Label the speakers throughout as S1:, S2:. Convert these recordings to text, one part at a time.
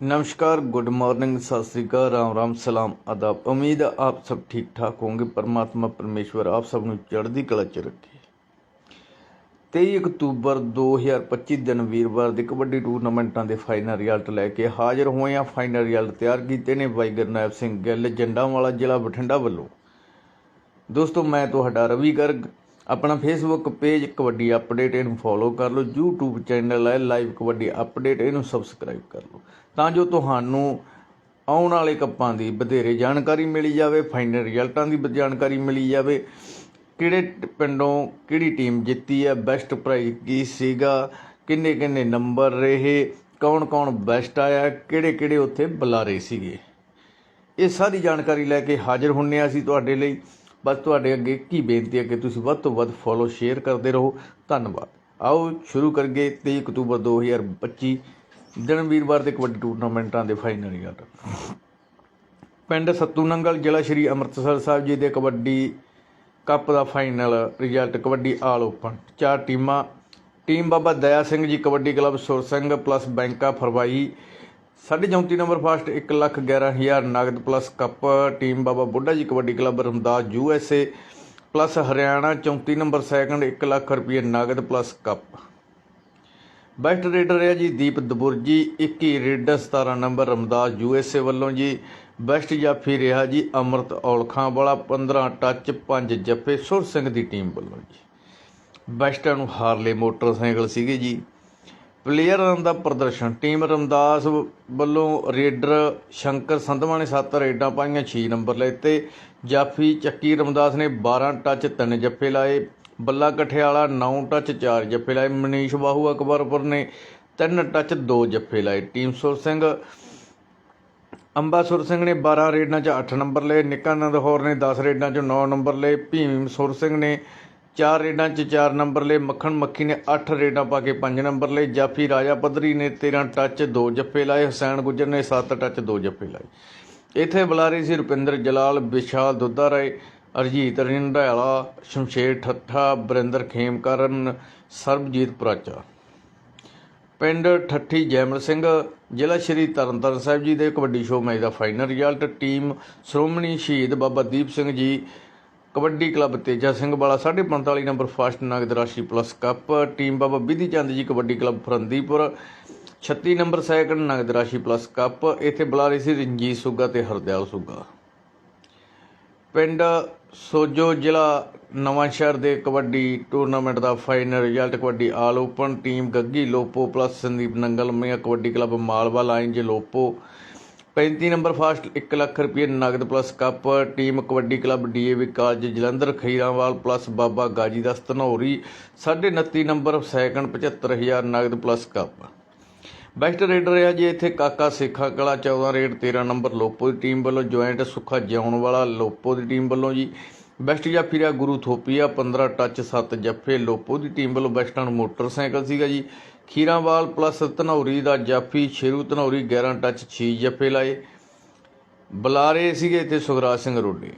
S1: नमस्कार good morning सत श्रीकाल राम राम सलाम आदाब उम्मीद है आप सब ठीक ठाक होंगे परमात्मा परमेश्वर आप सब ਨੂੰ ਚੜ੍ਹਦੀ ਕਲਾ ਚ ਰੱਖੇ 23 ਅਕਤੂਬਰ 2025 ਦਿਨ ਵੀਰਵਾਰ ਦੇ ਕਬੱਡੀ ਟੂਰਨਾਮੈਂਟਾਂ ਦੇ ਫਾਈਨਲ ਰਿਜ਼ਲਟ ਲੈ ਕੇ ਹਾਜ਼ਰ ਹੋਏ ਆ ਫਾਈਨਲ ਰਿਜ਼ਲਟ ਤਿਆਰ ਕੀਤੇ ਨੇ ਬਾਈ ਗੁਰਨੈਬ ਸਿੰਘ ਗਿੱਲ ਜੰਡਾਂਵਾਲਾ ਜ਼ਿਲ੍ਹਾ ਬਠਿੰਡਾ ਵੱਲੋਂ ਦੋਸਤੋ ਮੈਂ ਤੁਹਾਡਾ ਰਵੀ ਗਰਗ ਆਪਣਾ ਫੇਸਬੁੱਕ ਪੇਜ ਕਬੱਡੀ ਅਪਡੇਟ ਇਹਨੂੰ ਫੋਲੋ ਕਰ ਲਓ, YouTube ਚੈਨਲ ਹੈ ਲਾਈਵ ਕਬੱਡੀ ਅਪਡੇਟ ਇਹਨੂੰ ਸਬਸਕ੍ਰਾਈਬ ਕਰ ਲਓ। ਤਾਂ ਜੋ ਤੁਹਾਨੂੰ ਆਉਣ ਵਾਲੇ ਕੱਪਾਂ ਦੀ ਵਧੇਰੇ ਜਾਣਕਾਰੀ ਮਿਲੀ ਜਾਵੇ ਫਾਈਨਲ ਰਿਜ਼ਲਟਾਂ ਦੀ ਜਾਣਕਾਰੀ ਮਿਲੀ ਜਾਵੇ, ਕਿਹੜੇ ਪਿੰਡੋਂ ਕਿਹੜੀ ਟੀਮ ਜਿੱਤੀ ਹੈ ਬੈਸਟ ਪ੍ਰਾਈਜ਼ ਕੀ ਸੀਗਾ ਕਿੰਨੇ ਕਿੰਨੇ ਨੰਬਰ ਰਹੇ ਕੌਣ ਕੌਣ ਬੈਸਟ ਆਇਆ ਕਿਹੜੇ ਕਿਹੜੇ ਉੱਥੇ ਬੁਲਾਰੇ ਸੀਗੇ। ਇਹ ਸਾਰੀ ਜਾਣਕਾਰੀ ਲੈ ਕੇ ਹਾਜ਼ਰ ਹੁੰਨੇ ਆ ਅਸੀਂ ਤੁਹਾਡੇ ਲਈ। ਬਸ ਤੁਹਾਡੇ ਅੱਗੇ ਕੀ ਬੇਨਤੀ ਹੈ ਕਿ ਤੁਸੀਂ ਵੱਧ ਤੋਂ ਵੱਧ ਫੋਲੋ ਸ਼ੇਅਰ ਕਰਦੇ ਰਹੋ। ਧੰਨਵਾਦ। ਆਓ ਸ਼ੁਰੂ ਕਰੀਏ 23 ਅਕਤੂਬਰ 2025 ਦਿਨ ਵੀਰਵਾਰ ਦੇ ਕਬੱਡੀ ਟੂਰਨਾਮੈਂਟਾਂ ਦੇ ਫਾਈਨਲ ਰਿਜ਼ਲਟ ਪਿੰਡ ਸੱਤੂ ਨੰਗਲ ਜ਼ਿਲ੍ਹਾ ਸ਼੍ਰੀ ਅੰਮ੍ਰਿਤਸਰ ਸਾਹਿਬ ਜੀ ਦੇ ਕਬੱਡੀ ਕੱਪ ਦਾ final result kabaddi all open. ਚਾਰ ਟੀਮਾਂ, ਟੀਮ ਬਾਬਾ ਦਇਆ ਸਿੰਘ ਜੀ, ਕਬੱਡੀ ਕਲੱਬ, ਸੁਰ ਸਿੰਘ ਪਲੱਸ ਬੈਂਕਾ, ਫਰਵਾਈ 34 ਨੰਬਰ ਫਾਸਟ 1 ਲੱਖ 11000 ਨਗਦ plus cup team Baba Buddha ji kabaddi club Ramdas U S A plus Haryana 34 number second 1 lakh ਰੁਪਏ ਨਗਦ ਪਲੱਸ ਕੱਪ ਬੈਸਟ ਰੇਡਰ ਹੈ ਜੀ Deep Daburji 21 raider 17 number Ramdas U S A ਵੱਲੋਂ ਜੀ। Best ਜਾਫੀ ਰਿਹਾ ਜੀ ਅਮਰਤ ਔਲਖਾਂ ਵਾਲਾ 15 ਟੱਚ 5 ਜੱਫੇ ਸੁਰ ਸਿੰਘ ਦੀ ਟੀਮ ਵੱਲੋਂ ਜੀ। ਬੈਸਟਾਂ ਨੂੰ ਹਾਰਲੇ ਮੋਟਰਸਾਈਕਲ ਸੀਗੇ ਜੀ। ਪਲੇਅਰਾਂ ਦਾ ਪ੍ਰਦਰਸ਼ਨ, ਟੀਮ ਰਮਦਾਸ ਵੱਲੋਂ ਰੇਡਰ ਸ਼ੰਕਰ ਸੰਧਵਾ ਨੇ 7 ਰੇਡਾਂ ਪਾਈਆਂ 6 ਨੰਬਰ ਲਏ ਤੇ ਜਾਫੀ ਚੱਕੀ ਰਮਦਾਸ ਨੇ 12 ਟੱਚ 3 ਜੱਫੇ ਲਾਏ। ਬੱਲਾ ਕਠਿਆਲਾ 9 ਟੱਚ 4 ਜੱਫੇ ਲਾਏ। ਮਨੀਸ਼ ਬਾਹੂ ਅਕਬਰਪੁਰ ਨੇ 3 ਟੱਚ 2 ਜੱਫੇ ਲਾਏ। ਟੀਮ ਸੁਰ ਸਿੰਘ ਅੰਬਾਸੁਰ ਸਿੰਘ ਨੇ 12 ਰੇਡਾਂ 'ਚ 8 ਨੰਬਰ ਲਏ। ਨਿਕਾਨੰਦ ਹੋਰ ਨੇ 10 ਰੇਡਾਂ 'ਚ 9 ਨੰਬਰ ਲਏ। ਭੀਮ ਸੁਰ ਸਿੰਘ ਨੇ ਚਾਰ ਰੇਡਾਂ 'ਚ ਚਾਰ ਨੰਬਰ ਲਏ। ਮੱਖਣ ਮੱਖੀ ਨੇ 8 ਰੇਡਾਂ ਪਾ ਕੇ 5 ਨੰਬਰ ਲਏ। ਜਾਫੀ ਰਾਜਾ ਪੱਧਰੀ ਨੇ 13 ਟੱਚ 2 ਜੱਫੇ ਲਾਏ। ਹੁਸੈਨ ਗੁੱਜਰ ਨੇ 7 ਟੱਚ 2 ਜੱਫੇ ਲਾਏ। ਇੱਥੇ ਬੁਲਾਰੇ ਸੀ ਰੁਪਿੰਦਰ ਜਲਾਲ, ਵਿਸ਼ਾਲ ਦੁੱਧਾ ਰਾਏ ਅਰਜੀਤ ਰਿੰਡਾਲਾ ਸ਼ਮਸ਼ੇਰ ਠੱਠਾ ਬਰਿੰਦਰ ਖੇਮਕਰਨ, ਸਰਬਜੀਤ ਪ੍ਰਾਚਾ। ਪਿੰਡ ਠੱਠੀ ਜੈਮਲ ਸਿੰਘ, ਜ਼ਿਲ੍ਹਾ ਸ਼੍ਰੀ ਤਰਨਤਾਰਨ ਸਾਹਿਬ ਜੀ ਦੇ ਕਬੱਡੀ ਸ਼ੋਅ ਮੈਚ ਦਾ final result, team Shiromani Shaheed Baba Deep Singh ji kabaddi club Teja Singh ਵਾਲਾ 45 ਨੰਬਰ ਫਸਟ ਨਗਦ ਰਾਸ਼ੀ plus cup, team Baba Vidhi Chand ji kabaddi club Farandipur 36 number second ਨਗਦ ਰਾਸ਼ੀ ਪਲੱਸ ਕੱਪ, ਇੱਥੇ ਬੁਲਾਰੇ ਸੀ ਰਣਜੀਤ ਸੁੱਗਾ ਤੇ ਹਰਦਿਆਲ ਸੁੱਗਾ। ਪਿੰਡ ਸੋਜੋ ਜ਼ਿਲ੍ਹਾ ਨਵਾਂਸ਼ਹਿਰ ਦੇ ਕਬੱਡੀ ਟੂਰਨਾਮੈਂਟ ਦਾ final result, kabaddi all open, team Gaggi, Lopo plus Sandeep Nangal, Mian kabaddi club Malwa line, ਜੇ Lopo 35 number first 1 lakh ਰੁਪਏ ਨਗਦ plus cup, team kabaddi club DAV college, Jalandhar, Khirawal plus Baba Gazi ਦਾ Dhanauri 29 number second 75000 ਨਗਦ plus cup. Best raider ਰਿਹਾ ਜੀ ਇੱਥੇ ਕਾਕਾ ਸੇਖਾ ਕਲਾ 14 raid 13 number Lopo ਦੀ ਟੀਮ ਵੱਲੋਂ ਜੁਆਇੰਟ ਸੁੱਖਾ ਜਿਉਣ ਵਾਲਾ ਲੋਪੋ ਦੀ ਟੀਮ ਵੱਲੋਂ ਜੀ। ਬੈਸਟ ਜਾਫੀ ਰਿਹਾ ਗੁਰੂ ਥੋਪੀਆ 15 ਟੱਚ 7 ਜੱਫੇ, ਲੋਪੋ ਦੀ ਟੀਮ ਵੱਲੋਂ ਬੈਸਟਾਂ ਮੋਟਰਸਾਈਕਲ ਸੀਗਾ ਜੀ। ਖੀਰਾਵਾਲ ਪਲੱਸ ਧਨੌਰੀ ਦਾ ਜਾਫੀ, ਸ਼ੇਰੂ ਧਨੌਰੀ 11 ਟੱਚ 6 ਜੱਫੇ ਲਾਏ। ਬੁਲਾਰੇ ਸੀਗੇ ਇੱਥੇ ਸੁਖਰਾਜ ਸਿੰਘ ਰੋਡੀ।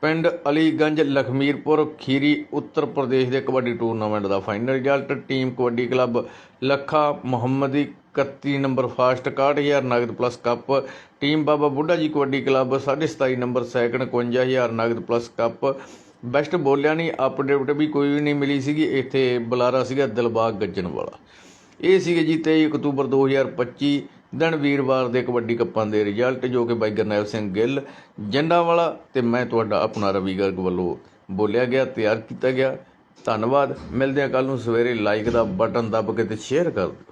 S1: ਪਿੰਡ ਅਲੀਗੰਜ, ਲਖਮੀਰਪੁਰ, ਖੀਰੀ, ਉੱਤਰ ਪ੍ਰਦੇਸ਼ ਦੇ ਕਬੱਡੀ ਟੂਰਨਾਮੈਂਟ ਦਾ final result, team kabaddi club Lakha Muhammadi 31 number first 61000 ਨਗਦ plus cup. Team Baba Buddha ji kabaddi club 27 number second 51000 ਨਗਦ ਪਲੱਸ ਕੱਪ। ਬੈਸਟ ਬੋਲਿਆ ਨਹੀਂ ਅਪਡੇਟ ਵੀ ਕੋਈ ਵੀ ਨਹੀਂ ਮਿਲੀ ਸੀਗੀ, ਇੱਥੇ ਬੁਲਾਰਾ ਸੀਗਾ ਦਿਲਬਾਗ ਗੱਜਣ ਵਾਲਾ। ਇਹ ਸੀਗੇ ਜੀ 23 ਅਕਤੂਬਰ 2025 ਦਿਨ ਵੀਰਵਾਰ ਦੇ ਕਬੱਡੀ ਕੱਪਾਂ ਦੇ ਰਿਜ਼ਲਟ, ਜੋ ਕਿ ਬਾਈ ਗਰਨੈਲ ਸਿੰਘ ਗਿੱਲ, ਜੰਡਾ ਵਾਲਾ ਤੇ ਮੈਂ ਤੁਹਾਡਾ ਆਪਣਾ ਰਵੀ ਗਰਗ ਵੱਲੋਂ ਬੋਲਿਆ ਗਿਆ, ਤਿਆਰ ਕੀਤਾ ਗਿਆ। ਧੰਨਵਾਦ, ਮਿਲਦੇ ਹਾਂ ਕੱਲ ਨੂੰ ਸਵੇਰੇ ਲਾਈਕ ਦਾ ਬਟਨ ਦੱਬ ਕੇ ਤੇ ਸ਼ੇਅਰ ਕਰ ਦਿਓ।